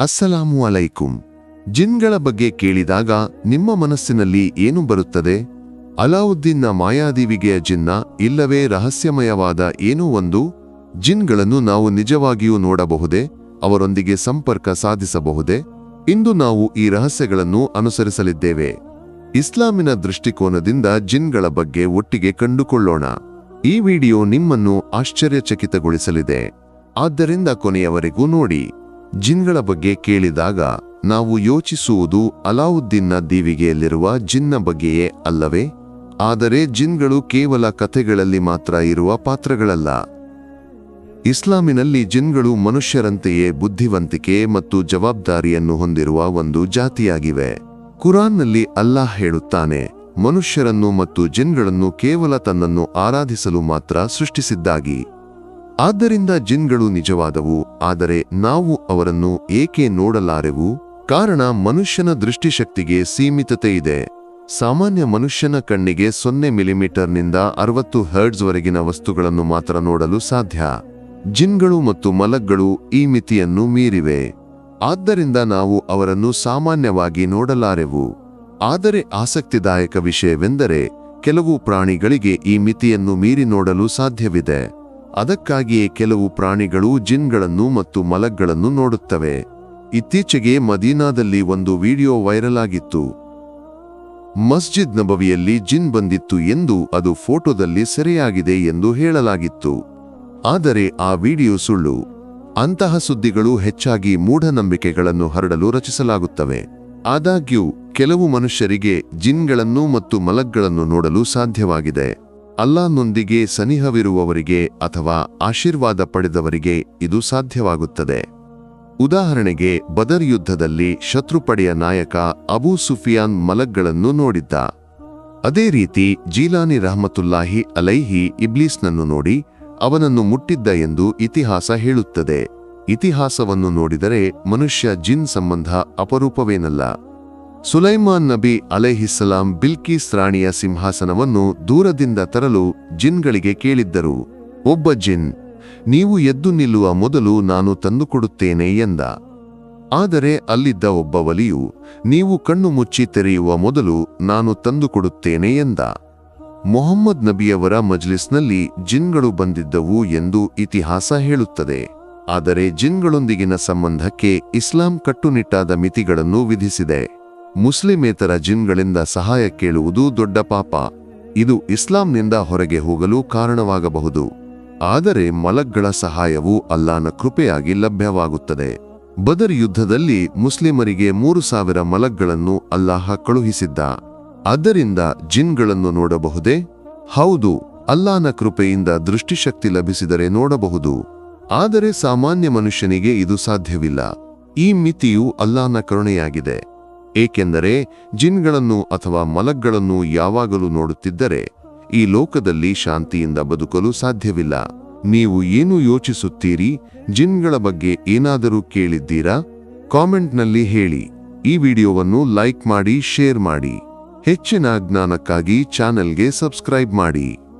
ಅಸ್ಸಲಾಮು ಅಲೈಕುಂ. ಜಿನ್ಗಳ ಬಗ್ಗೆ ಕೇಳಿದಾಗ ನಿಮ್ಮ ಮನಸ್ಸಿನಲ್ಲಿ ಏನು ಬರುತ್ತದೆ? ಅಲಾವುದ್ದೀನ್ನ ಮಾಯಾದೀವಿಗೆಯ ಜಿನ್ನ ಇಲ್ಲವೇ ರಹಸ್ಯಮಯವಾದ ಏನೂ ಒಂದು? ಜಿನ್ಗಳನ್ನು ನಾವು ನಿಜವಾಗಿಯೂ ನೋಡಬಹುದೇ? ಅವರೊಂದಿಗೆ ಸಂಪರ್ಕ ಸಾಧಿಸಬಹುದೇ? ಇಂದು ನಾವು ಈ ರಹಸ್ಯಗಳನ್ನು ಅನುಸರಿಸಲಿದ್ದೇವೆ. ಇಸ್ಲಾಮಿನ ದೃಷ್ಟಿಕೋನದಿಂದ ಜಿನ್ಗಳ ಬಗ್ಗೆ ಒಟ್ಟಿಗೆ ಕಂಡುಕೊಳ್ಳೋಣ. ಈ ವಿಡಿಯೋ ನಿಮ್ಮನ್ನು ಆಶ್ಚರ್ಯಚಕಿತಗೊಳಿಸಲಿದೆ. ಆದ್ದರಿಂದ ಕೊನೆಯವರೆಗೂ ನೋಡಿ. ಜಿನ್ಗಳ ಬಗ್ಗೆ ಕೇಳಿದಾಗ ನಾವು ಯೋಚಿಸುವುದು ಅಲಾವುದ್ದೀನ್ನ ದೀವಿಗೆಯಲ್ಲಿರುವ ಜಿನ್ನ ಬಗ್ಗೆಯೇ ಅಲ್ಲವೇ? ಆದರೆ ಜಿನ್ಗಳು ಕೇವಲ ಕಥೆಗಳಲ್ಲಿ ಮಾತ್ರ ಇರುವ ಪಾತ್ರಗಳಲ್ಲ. ಇಸ್ಲಾಮಿನಲ್ಲಿ ಜಿನ್ಗಳು ಮನುಷ್ಯರಂತೆಯೇ ಬುದ್ಧಿವಂತಿಕೆ ಮತ್ತು ಜವಾಬ್ದಾರಿಯನ್ನು ಹೊಂದಿರುವ ಒಂದು ಜಾತಿಯಾಗಿವೆ. ಕುರಾನ್ನಲ್ಲಿ ಅಲ್ಲಾಹ್ ಹೇಳುತ್ತಾನೆ, ಮನುಷ್ಯರನ್ನು ಮತ್ತು ಜಿನ್ಗಳನ್ನು ಕೇವಲ ತನ್ನನ್ನು ಆರಾಧಿಸಲು ಮಾತ್ರ ಸೃಷ್ಟಿಸಿದ್ದಾಗಿ. ಆದ್ದರಿಂದ ಜಿನ್ಗಳು ನಿಜವಾದವು, ಆದರೆ ನಾವು ಅವರನ್ನು ಏಕೆ ನೋಡಲಾರೆವು? ಕಾರಣ ಮನುಷ್ಯನ ದೃಷ್ಟಿಶಕ್ತಿಗೆ ಸೀಮಿತತೆ ಇದೆ ಸಾಮಾನ್ಯ ಮನುಷ್ಯನ ಕಣ್ಣಿಗೆ ಸೊನ್ನೆ ಮಿಲಿಮೀಟರ್ನಿಂದ ಅರವತ್ತು ಹರ್ಡ್ಸ್ವರೆಗಿನ ವಸ್ತುಗಳನ್ನು ಮಾತ್ರ ನೋಡಲು ಸಾಧ್ಯ. ಜಿನ್ಗಳು ಮತ್ತು ಮಲಗ್ಗಳು ಈ ಮಿತಿಯನ್ನು ಮೀರಿವೆ. ಆದ್ದರಿಂದ ನಾವು ಅವರನ್ನು ಸಾಮಾನ್ಯವಾಗಿ ನೋಡಲಾರೆವು. ಆದರೆ ಆಸಕ್ತಿದಾಯಕ ವಿಷಯವೆಂದರೆ, ಕೆಲವು ಪ್ರಾಣಿಗಳಿಗೆ ಈ ಮಿತಿಯನ್ನು ಮೀರಿ ನೋಡಲು ಸಾಧ್ಯವಿದೆ. ಅದಕ್ಕಾಗಿಯೇ ಕೆಲವು ಪ್ರಾಣಿಗಳು ಜಿನ್ಗಳನ್ನು ಮತ್ತು ಮಲಗ್ಗಳನ್ನು ನೋಡುತ್ತವೆ. ಇತ್ತೀಚೆಗೆ ಮದೀನಾದಲ್ಲಿ ಒಂದು ವಿಡಿಯೋ ವೈರಲ್ ಆಗಿತ್ತು. ಮಸ್ಜಿದ್ ನಬವಿಯಲ್ಲಿ ಜಿನ್ ಬಂದಿತ್ತು ಎಂದು ಅದು ಫೋಟೋದಲ್ಲಿ ಸೆರೆಯಾಗಿದೆ ಎಂದು ಹೇಳಲಾಗಿತ್ತು. ಆದರೆ ಆ ವಿಡಿಯೋ ಸುಳ್ಳು. ಅಂತಹ ಸುದ್ದಿಗಳು ಹೆಚ್ಚಾಗಿ ಮೂಢನಂಬಿಕೆಗಳನ್ನು ಹರಡಲು ರಚಿಸಲಾಗುತ್ತವೆ. ಆದಾಗ್ಯೂ, ಕೆಲವು ಮನುಷ್ಯರಿಗೆ ಜಿನ್ಗಳನ್ನು ಮತ್ತು ಮಲಗ್ಗಳನ್ನು ನೋಡಲು ಸಾಧ್ಯವಾಗಿದೆ. ಅಲ್ಲಾನೊಂದಿಗೆ ಸನಿಹವಿರುವವರಿಗೆ ಅಥವಾ ಆಶೀರ್ವಾದ ಪಡೆದವರಿಗೆ ಇದು ಸಾಧ್ಯವಾಗುತ್ತದೆ. ಉದಾಹರಣೆಗೆ, ಬದರ್ ಯುದ್ಧದಲ್ಲಿ ಶತ್ರುಪಡೆಯ ನಾಯಕ ಅಬೂ ಸುಫಿಯಾನ್ ಮಲಗ್ಗಳನ್ನು ನೋಡಿದ್ದ. ಅದೇ ರೀತಿ, ಜೀಲಾನಿ ರಹಮತುಲ್ಲಾಹಿ ಅಲೈಹಿ ಇಬ್ಲೀಸ್ನನ್ನು ನೋಡಿ, ಅವನನ್ನು ಮುಟ್ಟಿದ್ದ ಎಂದು ಇತಿಹಾಸ ಹೇಳುತ್ತದೆ. ಇತಿಹಾಸವನ್ನು ನೋಡಿದರೆ ಮನುಷ್ಯ ಜಿನ್ ಸಂಬಂಧ ಅಪರೂಪವೇನಲ್ಲ. ಸುಲೈಮಾನ್ ನಬಿ ಅಲೈಹಿಸ್ಸಲಾಂ ಬಿಲ್ಕೀಸ್ ರಾಣಿಯ ಸಿಂಹಾಸನವನ್ನು ದೂರದಿಂದ ತರಲು ಜಿನ್ಗಳಿಗೆ ಕೇಳಿದ್ದರು. ಒಬ್ಬ ಜಿನ್, ನೀವು ಎದ್ದು ನಿಲ್ಲುವ ಮೊದಲು ನಾನು ತಂದುಕೊಡುತ್ತೇನೆ ಎಂದ. ಆದರೆ ಅಲ್ಲಿದ್ದ ಒಬ್ಬ ವಲಿಯು, ನೀವು ಕಣ್ಣು ಮುಚ್ಚಿ ತೆರೆಯುವ ಮೊದಲು ನಾನು ತಂದುಕೊಡುತ್ತೇನೆ ಎಂದ. ಮೊಹಮ್ಮದ್ ನಬಿಯವರ ಮಜ್ಲಿಸ್ನಲ್ಲಿ ಜಿನ್ಗಳು ಬಂದಿದ್ದವು ಎಂದು ಇತಿಹಾಸ ಹೇಳುತ್ತದೆ. ಆದರೆ ಜಿನ್ಗಳೊಂದಿಗಿನ ಸಂಬಂಧಕ್ಕೆ ಇಸ್ಲಾಂ ಕಟ್ಟುನಿಟ್ಟಾದ ಮಿತಿಗಳನ್ನು ವಿಧಿಸಿದೆ. ಮುಸ್ಲಿಮೇತರ ಜಿನ್ಗಳಿಂದ ಸಹಾಯ ಕೇಳುವುದು ದೊಡ್ಡ ಪಾಪ. ಇದು ಇಸ್ಲಾಂನಿಂದ ಹೊರಗೆ ಹೋಗಲು ಕಾರಣವಾಗಬಹುದು. ಆದರೆ ಮಲಗ್ಗಳ ಸಹಾಯವು ಅಲ್ಲಾನ ಕೃಪೆಯಾಗಿ ಲಭ್ಯವಾಗುತ್ತದೆ. ಬದರ್ ಯುದ್ಧದಲ್ಲಿ ಮುಸ್ಲಿಮರಿಗೆ ಮೂರು ಸಾವಿರ ಮಲಗ್ಗಳನ್ನು ಅಲ್ಲಾಹ ಕಳುಹಿಸಿದ್ದ. ಆದ್ದರಿಂದ ಜಿನ್ಗಳನ್ನು ನೋಡಬಹುದೇ? ಹೌದು ಅಲ್ಲಾನ ಕೃಪೆಯಿಂದ ದೃಷ್ಟಿಶಕ್ತಿ ಲಭಿಸಿದರೆ ನೋಡಬಹುದು. ಆದರೆ ಸಾಮಾನ್ಯ ಮನುಷ್ಯನಿಗೆ ಇದು ಸಾಧ್ಯವಿಲ್ಲ. ಈ ಮಿತಿಯು ಅಲ್ಲಾನ ಕರುಣೆಯಾಗಿದೆ. ಏಕೆಂದರೆ ಜಿನ್ಗಳನ್ನು ಅಥವಾ ಮಲಗ್ಗಳನ್ನು ಯಾವಾಗಲೂ ನೋಡುತ್ತಿದ್ದರೆ ಈ ಲೋಕದಲ್ಲಿ ಶಾಂತಿಯಿಂದ ಬದುಕಲು ಸಾಧ್ಯವಿಲ್ಲ. ನೀವು ಏನು ಯೋಚಿಸುತ್ತೀರಿ? ಜಿನ್ಗಳ ಬಗ್ಗೆ ಏನಾದರೂ ಕೇಳಿದ್ದೀರಾ? ಕಾಮೆಂಟ್ನಲ್ಲಿ ಹೇಳಿ. ಈ ವಿಡಿಯೋವನ್ನು ಲೈಕ್ ಮಾಡಿ, ಶೇರ್ ಮಾಡಿ. ಹೆಚ್ಚಿನ ಜ್ಞಾನಕ್ಕಾಗಿ ಚಾನೆಲ್ಗೆ ಸಬ್ಸ್ಕ್ರೈಬ್ ಮಾಡಿ.